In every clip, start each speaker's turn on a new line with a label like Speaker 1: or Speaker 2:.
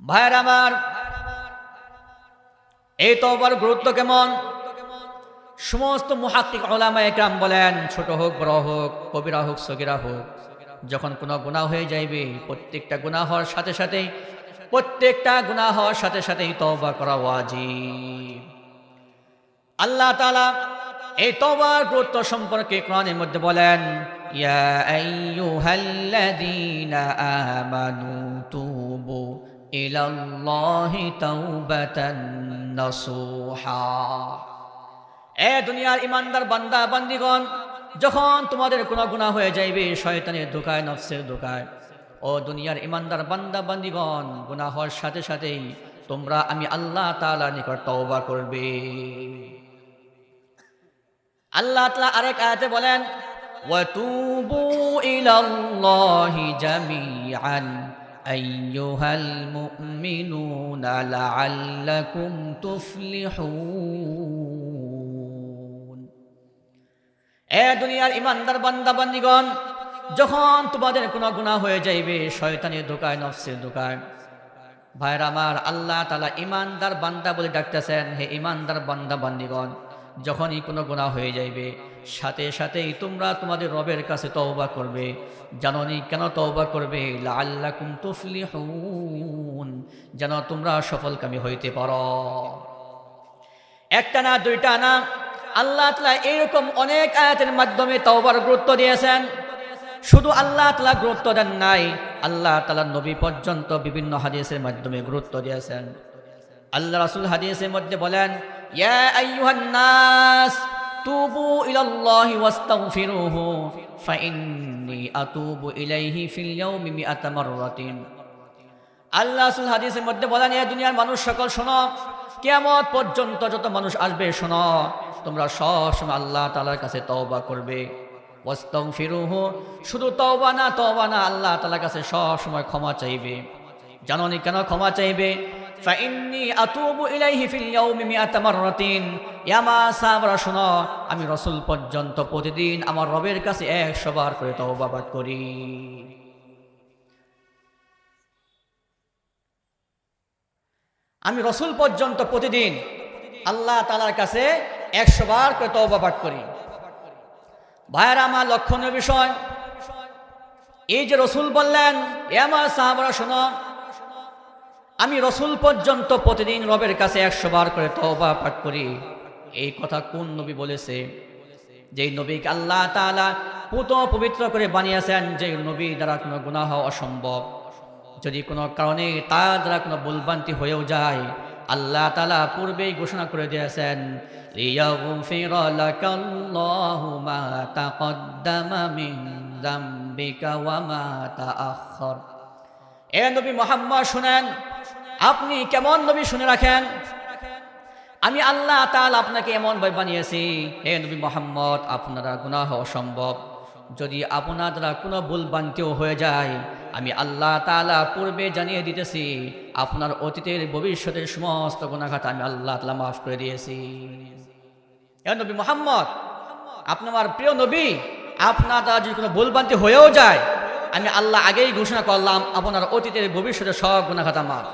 Speaker 1: ভাইয়ের আমার, এই তওবার গুরুত্ব কেমন? সমস্ত মুহাক্কিক ওলামা একরাম বলেন, ছোট হোক, বড় হোক, কবিরা হোক, সগিরা হোক, যখন কোনো গুনাহ হয়ে যাইবে, প্রত্যেকটা গুনাহ হওয়ার সাথে সাথেই, প্রত্যেকটা গুনাহ হওয়ার সাথে সাথেই তওবা করা ওয়াজিব। আল্লাহ তালা এই তবার গুরুত্ব সম্পর্কে কোরআনের মধ্যে বলেন, ইয়া আইয়ুহাল্লাযীনা আমানু তুবু ইলাল্লাহি তাওবাতান নাসুহা এ দুনিয়ার ইমানদার বান্দা বান্দিগণ যখন তোমাদের কোনো গুনাহ হয়ে যাইবে শয়তানের দোকায় নফসের দোকায় ও দুনিয়ার ইমানদার বান্দা বান্দিগণ গুনাহ হওয়ার সাথে সাথেই তোমরা আমি আল্লাহ তাআলা নিকট তওবা করবে আল্লাহ তাআলা আরেক আয়াতে বলেন وَتُوبُوا إِلَى اللَّهِ جَمِيعًا أَيُّهَا الْمُؤْمِنُونَ لَعَلَّكُمْ تُفْلِحُونَ এ দুনিয়ার ইমানদার বান্দা বান্দিগণ যখন তোমাদের কোনো গুনাহ হয়ে যাইবে শয়তানের দোকায় নফসের দোকায় ভাইর আমার আল্লাহ তালা ইমানদার বান্দা বলে ডাকতেছেন হে ইমানদার বান্দা বান্দিগণ যখনই কোনো গুনাহ হয়ে যাইবে সাথে সাথেই তোমরা তোমাদের রবের কাছে তওবা করবে। জাননি কেন তওবা করবে? লাল্লাকুম তুফলিহুন। যেন তোমরা সফলকামী হইতে পারো। একটা না, দুইটা না। আল্লাহ তালা এইরকম অনেক আয়াতের মাধ্যমে তওবার গুরুত্ব দিয়েছেন। শুধু আল্লাহ তালা গুরুত্ব দেন নাই, আল্লাহ তালা নবী পর্যন্ত বিভিন্ন হাদিসের মাধ্যমে গুরুত্ব দিয়েছেন। আল্লাহ রাসুল হাদিসের মধ্যে বলেন, ইয়া আইয়ুহান নাস তুবু ইলাল্লাহি ওয়াস্তাগফিরুহু ফাইন্নী আতুবু ইলাইহি ফিল ইয়াউমি মিআতা মাররাতিন আল্লাহ রাসূল হাদিসের মধ্যে বলেন, এ দুনিয়ার মানুষ সকল শোনো, কিয়ামত পর্যন্ত যত মানুষ আসবে শোনো, তোমরা সবসময় আল্লাহ তাআলার কাছে তওবা করবে। ওয়াস্তাগফিরুহু, শুধু তওবা না তওবা না, আল্লাহ তাআলার কাছে সব সময় ক্ষমা চাইবে। জানোনি কেন ক্ষমা চাইবে? ফাইন্নি আতুবু ইলাইহি ফিল ইয়াউমি মিআতা মাররাতিন আমি রসুল পর্যন্ত প্রতিদিন আমার রবের কাছে একশো বার করে তওবা পাঠ করি। আমি রসুল পর্যন্ত প্রতিদিন আল্লাহ তালার কাছে একশো বার করে তওবা পাঠ করি। ভাইয়ার, আমার লক্ষণীয় বিষয়, এই যে রসুল বললেন, এ আমার সাহাবারা, শোনো আমি রসুল পর্যন্ত প্রতিদিন রবের কাছে একশো বার করে তবা পাঠ করি। এই কথা কোন নবী বলেছে? যেই নবীকে আল্লাহ তালা পুত পবিত্র করে বানিয়েছেন যে নবী দ্বারা কোনো গুণা হওয়া অসম্ভব। যদি কোনো কারণে তা দ্বারা কোনো ভুলবান্তি হয়েও যায়, আল্লাহ তালা পূর্বেই ঘোষণা করে দিয়েছেন এ নবী মোহাম্মদ শুনেন আপনি কেমন নবী শুনে রাখেন? আমি আল্লাহ তাআলা আপনাকে এমন ভাবে বানিয়েছি, হে নবী মোহাম্মদ, আপনারা গুনাহ অসম্ভব। যদি আপনার দ্বারা কোনো ভুল বান্তিও হয়ে যায়, আমি আল্লাহ তাআলা পূর্বে জানিয়ে দিতেছি, আপনার অতীতের ভবিষ্যতের সমস্ত গুণাঘাত আমি আল্লাহ তাআলা মাফ করে দিয়েছি। হে নবী মোহাম্মদ, আপনি আমার প্রিয় নবী আপনার দ্বারা যদি কোনো ভুল বান্তি হয়েও যায়, আমি আল্লাহ আগেই ঘোষণা করলাম, আপনার অতীতের ভবিষ্যতের সব গুণাঘাত আমার।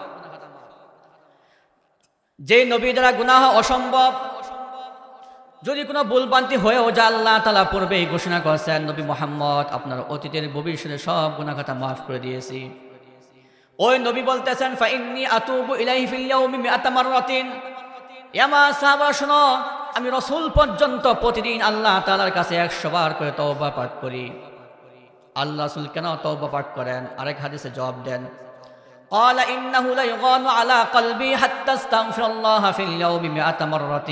Speaker 1: যে নবী দ্বারা গুনাহ অসম্ভব, যদি কোনো ভুলবান্তি হয়েও যা আল্লাহ তালা পূর্বে এই ঘোষণা করছেন, নবী মোহাম্মদ আপনার অতীতের ভবিষ্যতে সব গুণাখাতা মাফ করে দিয়েছি। ওই নবী বলতেছেন, ফাইন্নি আতুবু ইলাইহি ফিল ইয়াউমি মিআতা মাররাতিন। ইয়ামা সাহাবা, শোনো, আমি রসুল পর্যন্ত প্রতিদিন আল্লাহ তাআলার কাছে একশো বার করে তওবা পাঠ করি। আল্লাহ রাসূল কেন তওবা পাঠ করেন? আরেক হাদিসে জবাব দেন قال إنه لا يغان على قلبي حتى استغفر الله في اليوم مئة مرة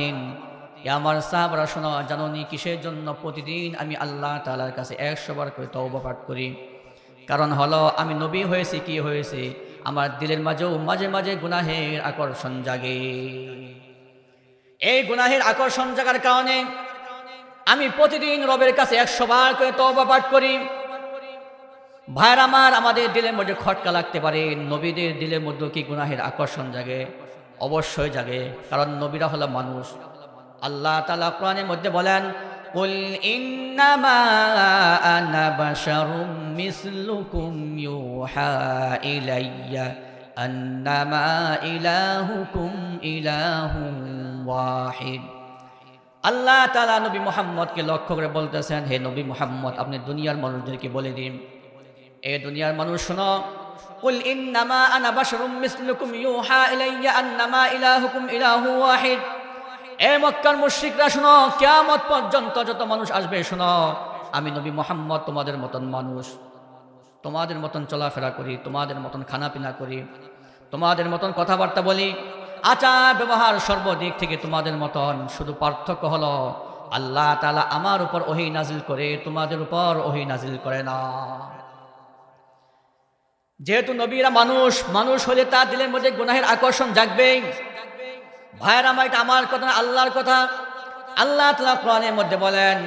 Speaker 1: এ আমার সাহাবরা শোনো জাননি কিসের জন্য প্রতিদিন আমি আল্লাহ তাআলার কাছে একশো বার করে তওবা পাঠ করি কারণ হলো আমি নবী হয়েছি কি হয়েছে আমার দিলের মাঝেও মাঝে মাঝে গুনাহের আকর্ষণ জাগে এই গুনাহের আকর্ষণ জাগার কারণে আমি প্রতিদিন রবের কাছে একশো বার করে তওবা পাঠ করি ভাইয়ের আমার আমাদের দিলের মধ্যে খটকা লাগতে পারে নবীদের দিলের মধ্যে কি গুনাহের আকর্ষণ জাগে অবশ্যই জাগে কারণ নবীরা হলো মানুষ আল্লাহ তালা কোরআনের মধ্যে বলেন قل إنما أنا بشر مثلكم يوحى إلي أنما إلهكم إله واحد আল্লাহ তালা নবী মোহাম্মদকে লক্ষ্য করে বলতেছেন হে নবী মোহাম্মদ আপনি দুনিয়ার মানুষদেরকে বলে দিন এ দুনিয়ার মানুষ শোনো। কুল ইন্নামা আনা বাশারুম মিসলুকুম ইউহা ইলাইয়া আন্নামা ইলাহুকুম ইলাহু ওয়াহিদ। এ মক্কার মুশরিকরা শোনো কিয়ামত পর্যন্ত যত মানুষ আসবে শোনো আমি নবী মোহাম্মদ তোমাদের মতন মানুষ। তোমাদের মতন চলাফেরা করি তোমাদের মতন খানাপিনা করি তোমাদের মতন কথাবার্তা বলি। আচার ব্যবহার সর্বদিক থেকে তোমাদের মতন শুধু পার্থক্য হলো আল্লাহ তালা আমার উপর ওহি নাজিল করে তোমাদের উপর ওহি নাজিল করে না। যেহেতু নবীরা মানুষ মানুষ হলে তার দিলের মধ্যে গুনাহের আকর্ষণ জাগবেই। ভাইয়ের আমার এটা আমার কথা আল্লাহর কথা। আল্লাহ তালা কোরআনের মধ্যে বলেন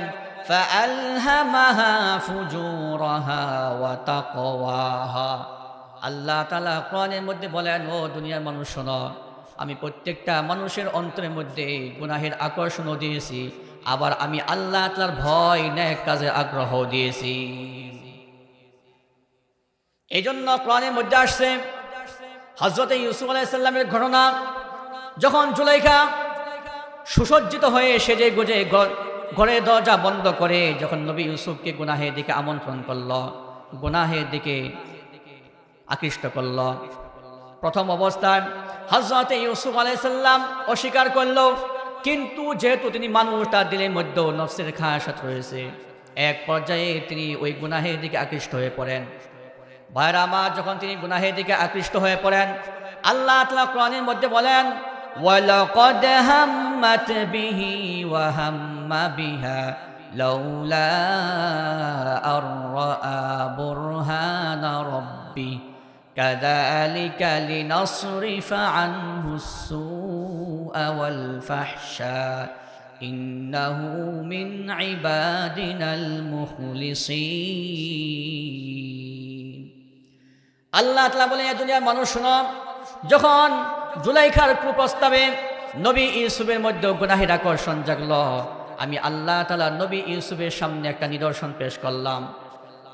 Speaker 1: আল্লাহ তালা কোরআনের মধ্যে বলেন, ও দুনিয়ার মানুষ, শোনো, আমি প্রত্যেকটা মানুষের অন্তরের মধ্যে গুনাহের আকর্ষণও দিয়েছি, আবার আমি আল্লাহ তালার ভয়, ন্যায় কাজে আগ্রহ দিয়েছি। এই জন্য কোরআনের মধ্যে আসছে হজরত ইউসুফ আলাইসাল্লামের ঘটনা। যখন জুলাইখা সুসজ্জিত হয়ে সেজে গুজে ঘর- দরজা বন্ধ করে যখন নবী ইউসুফকে গুনাহের দিকে আমন্ত্রণ করল, গুনাহের দিকে আকৃষ্ট করল। প্রথম অবস্থায় হজরত ইউসুফ আলাইসাল্লাম অস্বীকার করল, কিন্তু যেহেতু তিনি মানুষ, তার দিলের মধ্যেও নফসের খাসাত রয়েছে। এক পর্যায়ে তিনি ওই গুনাহের দিকে আকৃষ্ট হয়ে পড়েন। ভাইরা আমার যখন তিনি গুনাহের দিকে আকৃষ্ট হয়ে পড়েন আল্লাহ তালা কোরআনের মধ্যে বলেন وَلَقَدْ هَمَّتْ بِهِ وَهَمَّ بِهَا لَوْلَا أَن رَّأَىٰ بُرْهَانَ رَبِّهِ كَذَٰلِكَ لِنَصْرِفَ عَنْهُ السُّوءَ وَالْفَحْشَاءَ إِنَّهُ مِنْ عِبَادِنَا الْمُخْلِصِينَ আল্লাহ তালা বলে দুনিয়ার মানুষ শোনো, যখন জুলাইখার কুপ্রস্তাবে নবী ইউসুফের মধ্যে গুনাহের আকর্ষণ জাগল, আমি আল্লাহ তালা নবী ইউসুফের সামনে একটা নিদর্শন পেশ করলাম।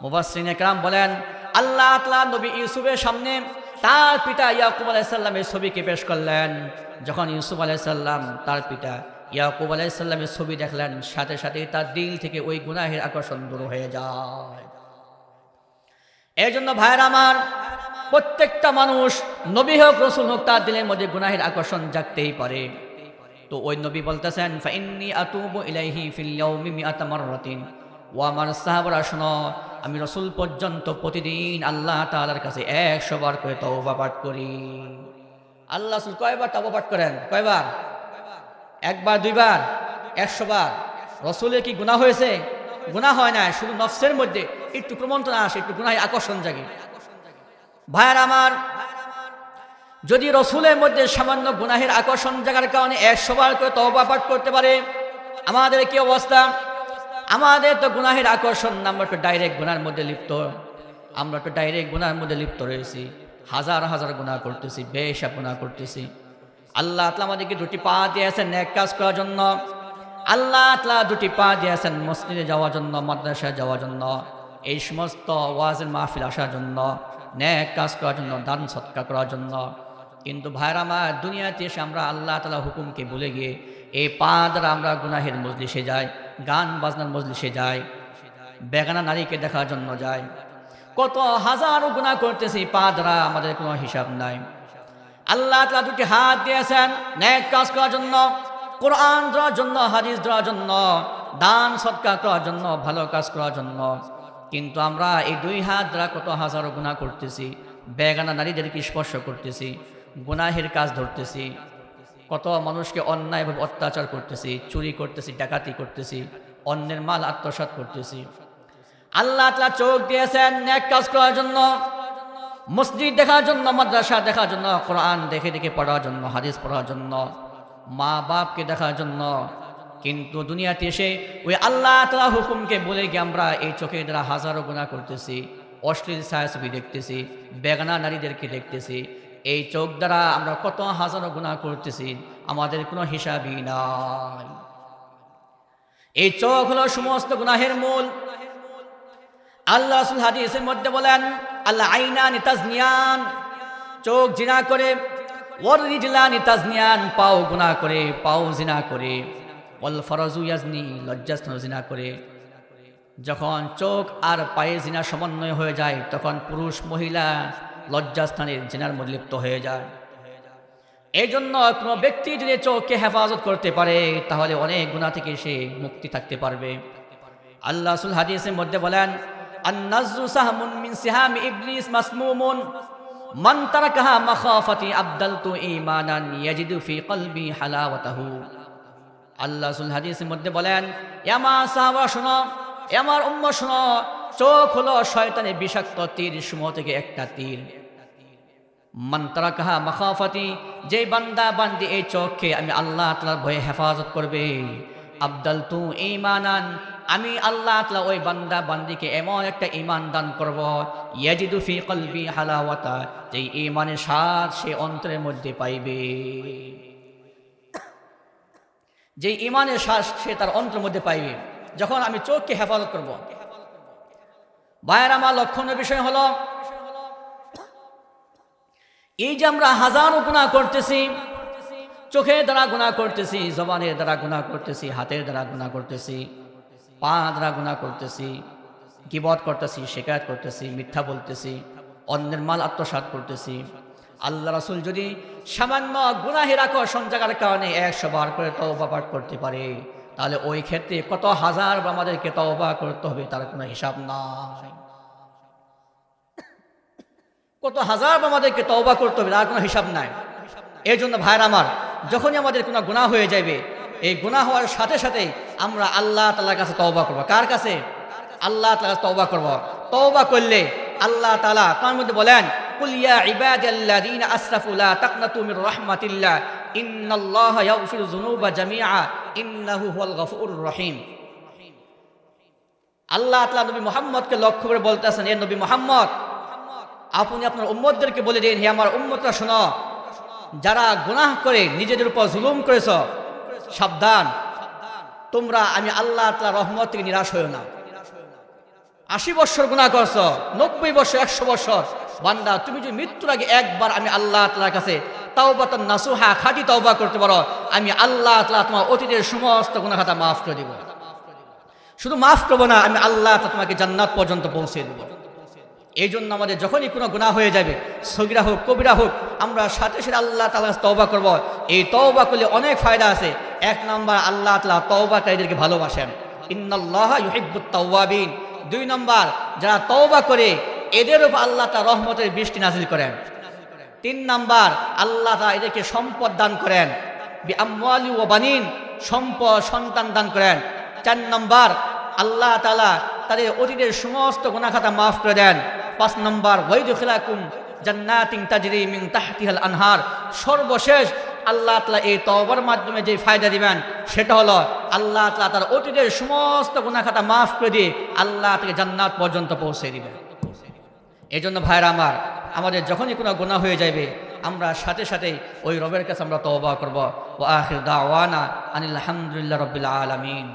Speaker 1: মুবাসিন একরাম বলেন, আল্লাহ তালা নবী ইউসুফের সামনে তার পিতা ইয়াকুব আলাইসাল্লামের ছবিকে পেশ করলেন। যখন ইউসুফ আলাইসাল্লাম তার পিতা ইয়াকুব আলাইসাল্লামের ছবি দেখলেন, সাথে সাথে তার দিল থেকে ওই গুনাহের আকর্ষণ দূর হয়ে যায়। এই জন্য ভাইয়ের আমার, প্রত্যেকটা মানুষ নবী হোক, রসুল হোক, তার দিলের মধ্যে গুনাহের আকর্ষণ জাগতেই পারে। তো ওই নবী বলতেছেন, ফাইন্নি আতুবু ইলাইহি ফিল ইয়াউমি মিআতা ও আমার সাহাবারা, শোনো, আমি রসুল পর্যন্ত প্রতিদিন আল্লাহ তাআলার কাছে একশো বার করে তওবা পাঠ করি। আল্লাহ রাসূল কয়বার তওবা পাঠ করেন? কয়বার? একবার, দুইবার? একশো বার? রসুলের কি গুনাহ হয়েছে? গুনাহ হয় না শুধু নফসের মধ্যে। একটু প্রমন্ত্রণা আসে, একটু গুনাহে আকর্ষণ জাগে। ভাইয়ার আমার, যদি রসুলের মধ্যে সামান্য গুনাহের আকর্ষণ জাগার কারণে একশো বার করে তওবা পাঠ করতে পারে, আমাদের কি অবস্থা? আমাদের তো গুনাহের আকর্ষণ, আমরা তো ডাইরেক্ট গুনার মধ্যে লিপ্ত। আমরা তো ডাইরেক্ট গুনার মধ্যে লিপ্ত রয়েছি। হাজার হাজার গুনাহ করতেছি, বেশা গুনাহ করতেছি। আল্লাহ আতলা আমাদেরকে দুটি পা দিয়েছেন ন্যাক কাজ করার জন্য। আল্লাহ আতলা দুটি পা দিয়েছেন মসজিদে যাওয়ার জন্য, মাদ্রাসায় যাওয়ার জন্য। এই সমস্ত ওয়াজের মাহফিল আসার জন্য ন্যাক কাজ করার জন্য, দান সৎকার করার জন্য। কিন্তু ভাইরা আমার দুনিয়াতে এসে আমরা আল্লাহ তালা হুকুমকে ভুলে গিয়ে এই পা দ্বারা আমরা গুনাহের মজলিসে যাই, গান বাজনার মজলিসে যাই, বেগানা নারীকে দেখার জন্য যাই। কত হাজারো গুণা করতেছি পা দ্বারা, আমাদের কোনো হিসাব নাই। আল্লাহ তালা দুটি হাত দিয়েছেন ন্যাক কাজ করার জন্য, কোরআন দেওয়ার জন্য, হাদিস দেওয়ার জন্য, দান সৎকার করার জন্য, ভালো কাজ করার জন্য। কিন্তু আমরা এই দুই হাত দ্বারা কত হাজারো গুণা করতেছি, বেগানা নারীদেরকে স্পর্শ করতেছি, গুনাহের কাজ ধরতেছি, কত মানুষকে অন্যায়ভাবে অত্যাচার করতেছি, চুরি করতেছি, ডাকাতি করতেছি, অন্যের মাল আত্মসাৎ করতেছি। আল্লাহ তালা চোখ দিয়েছেন ন্যাক কাজ করার জন্য, মসজিদ দেখার জন্য, মাদ্রাসা দেখার জন্য, কোরআন দেখে দেখে পড়ার জন্য, হাদিস পড়ার জন্য মা বাপকে দেখার জন্য কিন্তু দুনিয়াতে এসে ওই আল্লাহ তালা হুকুমকে বলে গিয়ে আমরা এই চোখের দ্বারা হাজারো গুণা করতেছি, অশ্লীল ছায়াছবি দেখতেছি, বেগানা নারীদেরকে দেখতেছি, এই চোখ দ্বারা আমরা কত হাজারো গুণা করতেছি, আমাদের কোনো হিসাবই নাই। এই চোখ হলো সমস্ত গুনাহের মূল। আল্লাহ হাদিসের মধ্যে বলেন আল্লাহ আইনান তাজনিয়ান চোখ জিনা করে ওর রিজলানি তাজনিয়ান পাও গুনা করে, পাও জিনা করে। অল ফরজু ইয়াজনি, লজ্জাস্থান জিনা করে। যখন চোখ আর পায়ে জিনা সমন্বয় হয়ে যায়, তখন পুরুষ মহিলা লজ্জাস্থানের জিনার মধ্যে লিপ্ত হয়ে যায়। এই জন্য কোনো ব্যক্তি যদি চোখকে হেফাজত করতে পারে, তাহলে অনেক গুণা থেকে সে মুক্তি থাকতে পারবে। আল্লাহ হাদিসের মধ্যে বলেন, আন্নাজু সাহমুন মিন সিহাম ইবলিস মাসমুমুন, মান ইয়াজিদু ফি কলবি হালাওয়াতাহু। আল্লাহ সুল হাদিসের মধ্যে বলেন এমা সাহাবা, শোনো এমার উম্ম শোনো, চোখ হলো শয়তানের বিষাক্ত তীর, সমূহ থেকে একটা তীর। মন্ত্রা কাহা মখাফতি যে বান্দা বান্দি এই চোখকে আমি আল্লাহ তালার ভয়ে হেফাজত করবে। আবদাল তু ইমানান আমি আল্লাহ তালা ওই বান্দা বান্দিকে এমন একটা ইমান দান করব, ইয়াজিদু ফি কলবি হালাওয়াতা যে ইমানের স্বাদ সে অন্তরের মধ্যে পাইবে। যে ইমানের শ্বাস সে তার অন্তর মধ্যে পাইবে। যখন আমি চোখকে হেফাজত করব। ভাইয়ের আমার লক্ষণের বিষয় হলো, এই যে আমরা হাজারো গুণা করতেছি, চোখের দ্বারা গুণা করতেছি, জবানের দ্বারা গুণা করতেছি, হাতের দ্বারা গুণা করতেছি পা দ্বারা গুণা করতেছি, গিবত করতেছি শেখায়ত করতেছি, মিথ্যা বলতেছি, অন্যের মাল আত্মসাত করতেছি আল্লাহ রাসুল যদি সামান্য গুনাহের আকর্ষণ জাগার কারণে একশো বার করে তওবা পাঠ করতে পারে, তাহলে ওই ক্ষেত্রে কত হাজার আমাদেরকে তওবা করতে হবে তার কোনো হিসাব নাই। কত হাজার আমাদেরকে তওবা করতে হবে তার কোনো হিসাব নাই। এই জন্য ভাইয়ের আমার, যখনই আমাদের কোনো গুণা হয়ে যাবে এই গুণা হওয়ার সাথে সাথে আমরা আল্লাহ তালার কাছে তওবা করব। কার কাছে? আল্লাহ তালার তওবা করব। তওবা করলে আল্লাহ তালা তার মধ্যে বলেন কুলিয়া ইবাদাল্লাযীনা আসরাফু লা তাকনাতু মির রাহমাতিল্লাহ, ইন্নাল্লাহা ইয়াগফিরু যুনুবা জামিআ, ইন্নাহু হুয়াল গফুরুর রহিম। আল্লাহ নবী লক্ষ্য করে বলতেছেন, এ নবী আপনি আপনার বলে দিন, হে আমার উম্মতরা শোনো, যারা গুনাহ করে, নিজেদের উপর জুলুম করেছ, সাবধান। তোমরা, আমি আল্লাহ তালা রহমত থেকে নিরাশ হয়েও না। আশি বছর গুণা করছ, নব্বই বছর, একশো বছর বান্দা, তুমি যদি মৃত্যুর আগে একবার আমি আল্লাহ তালার কাছে তাওবা তার নাসুহা, খাঁটি তাওবা করতে পারো, আমি আল্লাহ তালা তোমার অতীতের সমস্ত গুণাখাতা মাফ করে দিব। শুধু মাফ করব না, আমি আল্লাহ তোমাকে জান্নাত পর্যন্ত পৌঁছে দেবো। এই জন্য আমাদের যখনই কোনো গুণা হয়ে যাবে, সগিরা হোক, কবিরা হোক, আমরা সাথে সাথে আল্লাহ তালা তওবা করব। এই তওবা করলে অনেক ফায়দা আছে। এক নম্বর, আল্লাহ তালা তওবাকারীদেরকে ভালোবাসেন। ইন্নাল্লাহ ইউহিব্বুত তাওয়াবিন। দুই নম্বর, যারা তওবা করে এদের উপর আল্লাহ তা রহমতের বৃষ্টি নাজিল করেন। তিন নাম্বার, আল্লাহ তা এদেরকে সম্পদ দান করেন। আমওয়ালি ও বানিন, সম্পদ সন্তান দান করেন। চার নম্বর, আল্লাহ তালা তাদের অতীতের সমস্ত গুণাখাতা মাফ করে দেন। পাঁচ নম্বর, ওয়াইদু খিলাকুম জান্নাতিন তাজরি মিন তাহতিহাল আনহার। সর্বশেষ আল্লাহ তালা এই তওবার মাধ্যমে যে ফায়দা দিবেন, সেটা হলো আল্লাহ তালা তার অতীতের সমস্ত গুণাখাতা মাফ করে দিয়ে আল্লাহ থেকে জান্নাত পর্যন্ত পৌঁছে দিবেন। এই জন্য ভাইরা আমার, আমাদের যখনই কোনো গুণা হয়ে যাবে আমরা সাথে সাথে ওই রবের কাছে আমরা তওবা করব। ও আখির দাওয়ানা আনিল আলহামদুলিল্লাহ রবিল আলমিন।